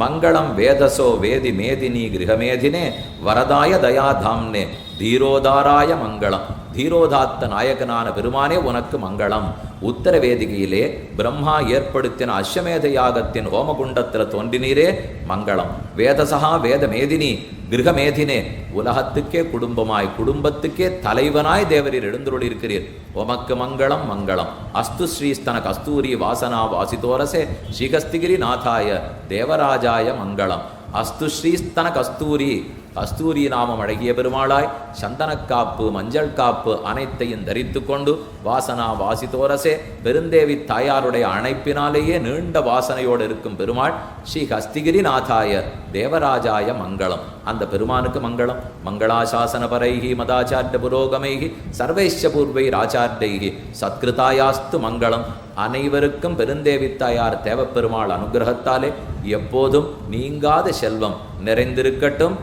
மங்களம் வேதசோ வேதி மேதினி கிரகமேதினே வரதாய தயாதாம்னே தீரோதாராய மங்களம். தீரோதாத்த நாயகனான பெருமானே உனக்கு மங்களம். உத்தர வேதிகையிலே பிரம்மா ஏற்படுத்தின அஸ்வமேத யாகத்தின் ஹோமகுண்டத்தில் தோன்றினீரே மங்களம். வேதசகா வேத மேதினி கிரகமேதினே உலகத்துக்கே குடும்பமாய் குடும்பத்துக்கே தலைவனாய் தேவரீர் எழுந்துருளிருக்கிறீர். உமக்கு மங்களம் மங்களம். அஸ்து ஸ்ரீஸ்தன கஸ்தூரி வாசனா வாசிதோரசே ஸ்ரீகஸ்திகிரி நாதாய தேவராஜாய மங்களம். அஸ்து ஸ்ரீஸ்தன கஸ்தூரி கஸ்தூரி நாமம் அழகிய பெருமாளாய் சந்தனக்காப்பு மஞ்சள் காப்பு அனைத்தையும் தரித்து கொண்டு வாசனா வாசிதோரசே பெருந்தேவி தாயாருடைய அணைப்பினாலேயே நீண்ட வாசனையோடு இருக்கும் பெருமாள் ஸ்ரீ ஹஸ்திகிரி நாதாய தேவராஜாய மங்களம். அந்த பெருமானுக்கு மங்களம். மங்களாசாசன பரைகி மதாச்சாரிய புரோகமைகி சர்வேஷ பூர்வை ராச்சார்டைகி சத்கிருதாயாஸ்து மங்களம். அனைவருக்கும் பெருந்தேவி தாயார் தேவப்பெருமாள் அனுகிரகத்தாலே எப்போதும் நீங்காத செல்வம் நிறைந்திருக்கட்டும்.